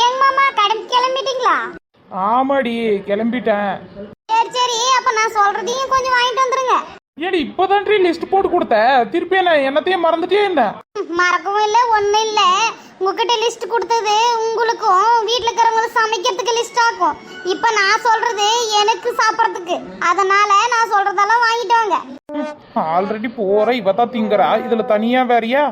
ஏங்க மாமா கடைக்கு கிளம்பிட்டீங்களா? ஆமாடி கிளம்பிட்டேன். சரி சரி அப்ப நான் சொல்றதையும் கொஞ்சம் வாங்கிட்டு வந்துருங்க. ஏடி இப்போதான்டி லிஸ்ட் போட்டு கொடுத்த. திருப்பி என்ன என்னத்தையும் மறந்துட்டே ம், மறக்கவும் இல்லை ஒன்றும் இல்லை. உங்ககிட்ட லிஸ்ட் கொடுத்தது உங்களுக்கும் வீட்டில் இருக்கிறவங்களுக்கு சமைக்கிறதுக்கு லிஸ்ட் ஆகும் இப்போ நான் சொல்றது எனக்கு சாப்பிட்றதுக்கு. அதனால நான் சொல்றதெல்லாம் வாங்கிட்டு வாங்க. ஆல்ரெடி போற இவ தான் திங்கறா. இதுல தனியா வேறயா?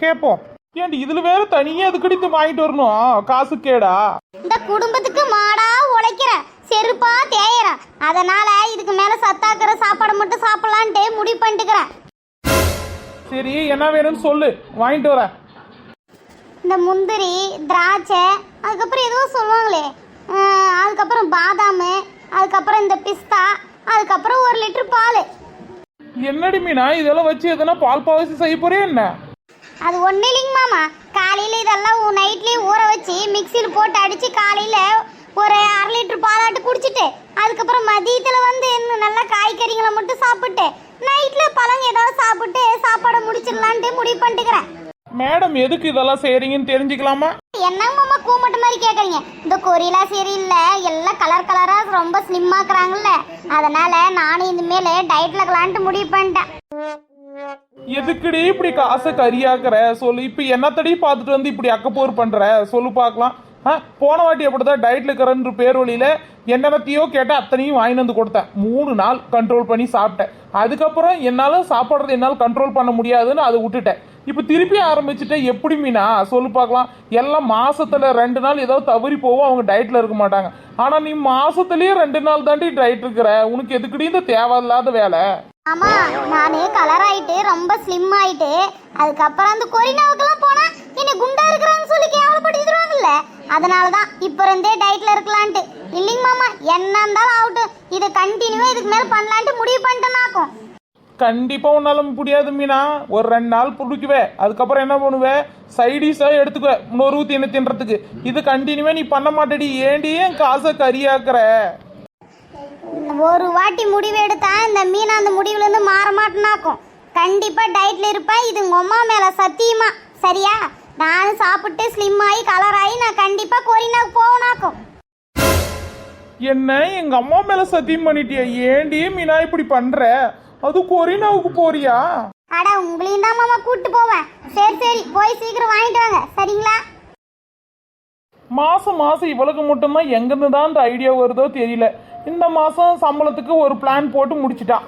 கேப்போம். ஏன்டி இதுல வேற தனியா எதுக்கடி இது வாங்கிட்டு வரணும்? காசு கேடா. இந்த குடும்பத்துக்கு மாடா உழைக்கிறேன் செருப்பா தேயறேன் அதனால இதுக்கு மேல சத்தாக்குற சாப்பாடை மட்டும் சாப்பிடலான்ட்டு முடிவு பண்ணிட்டுக்கிறேன் சரி என்ன வேணும்னு சொல்லு. வாங்கிட்டு வரேன் இந்த முந்திரி திராட்சை அதுக்கப்புறம் ஏதோ சொல்லுவாங்களே. அஹ், அதுக்கப்புறம் பாதாம் அதுக்கப்புறம் இந்த பிஸ்தா அதுக்கப்புறம் ஒரு லிட்டர் பால். என்னடி மீனா இதெல்லாம் வச்சு எதனா பால் பாவாசி செய்ய போறே என்ன? அது ஒன்றும் இல்லைங்க மாமா. காலையில் இதெல்லாம் நைட்லேயே ஊற வச்சு மிக்சியில் போட்டு அடித்து காலையில் ஒரு அரை லிட்டர் பாலாட்டு குடிச்சிட்டு அதுக்கப்புறம் மதியத்தில் வந்து இன்னும் நல்லா காய்கறிகளை மட்டும் சாப்பிட்டு நைட்டில் பழங்க ஏதாவது சாப்பிட்டு சாப்பாடை முடிச்சிடலான்ட்டு முடிவு பண்ணிட்டுக்கிறேன். மேடம் எதுக்கு இதெல்லாம் செய்றீங்கன்னு தெரிஞ்சுக்கலாமா? என்னங்க மாமா கூமட்ட மாதிரி கேட்குறீங்க இந்த கொரிலா சீரியல்ல எல்லாம் கலர் கலராக ரொம்ப ஸ்லிம் ஆக்குறாங்கல்ல. அதனால நானும் இனிமேல் டயட்ல இருக்கலான்ட்டு முடிவு பண்ணிட்டேன். எதுக்குடி இப்படி காசை கரியாக்குற? சொல்லு இப்ப என்னத்தடி பார்த்துட்டு வந்து இப்படி அக்கப்போர் பண்ற? சொல்லு பார்க்கலாம். ஆ போன வாட்டி அப்படிதான் டயட்ல இருக்கிறன்ற பேர் வழியில என்னென்னத்தையோ கேட்ட அத்தனையும் வாங்கிட்டு வந்து கொடுத்தேன். மூணு நாள் கண்ட்ரோல் பண்ணி சாப்பிட்டேன். அதுக்கப்புறம் என்னால சாப்பிட்றது என்னால் கண்ட்ரோல் பண்ண முடியாதுன்னு அதை விட்டுட்டேன். இப்போ திருப்பி ஆரம்பிச்சுட்டேன். எப்படி மீனா? சொல்லு பார்க்கலாம். எல்லாம் மாசத்துல ரெண்டு நாள் ஏதோ தவறி போவோம் அவங்க டயட்ல இருக்க மாட்டாங்க. ஆனா நீ மாசத்துலயே ரெண்டு நாள் தாண்டி டயட் இருக்கிற உனக்கு எதுக்குடி இந்த தேவையில்லாத வேலை? ஆமா நானு கலர் ஆயிட்டு ரொம்ப ஸ்லிம் ஆயிட்டு அதுக்கப்புறம் அந்த கொரினாவுக்கெல்லாம் போனா என்னை குண்டா இருக்கிறான்னு சொல்லி கேவலப்படுத்திடுவாங்கல்ல. அதனால தான் இப்போ இருந்தே டயட்ல இருக்கலான்ட்டு. இல்லைங்க மாமா என்ன இருந்தாலும் ஆகட்டும் இதை கண்டினியூவா இதுக்கு மேல பண்ணலான்ட்டு முடிவு பண்ணிட்டேனாக்கும் கண்டிப்பா உன்னால முடியாது மீனா. ஒரு ரெண்டு நாள் பிடிக்குவே அதுக்கப்புறம் என்ன பண்ணுவே? சைடிஷா எடுத்துக்குவே. இன்னொரு தின்னு தின்றதுக்கு? இது கண்டினியூவா நீ பண்ண மாட்டேடி. ஏண்டி என் காசை கரியாக்குற ஒரு வாட்டி முடிவு எடுத்தா இந்த மீனா அந்த முடிவுல இருந்து மாற மாட்டேனாக்கும். கண்டிப்பா டயட்ல இருப்பேன் இது உங்க அம்மா மேல சத்தியமா. சரியா? நானும் சாப்பிட்டு ஸ்லிம் ஆகி கலர் ஆகி நான் கண்டிப்பா கொரினாவுக்கு போகணாக்கும் என்ன எங்க அம்மா மேல சத்தியம் பண்ணிட்டியா? ஏண்டி மீனா இப்படி பண்ற? அது கொரினாவுக்கு போறியா? அட உங்களையும் தான் மாமா கூட்டு போவேன். சரி சரி போய் சீக்கிரம் வாங்கிட்டு வாங்க. சரிங்களா? மாசம் மாசம் இவளுக்கு மட்டும்தான் எங்கிருந்து தான் இந்த ஐடியா வருதோ தெரியல. இந்த மாசம் சம்பளத்துக்கு ஒரு பிளான் போட்டு முடிச்சிட்டா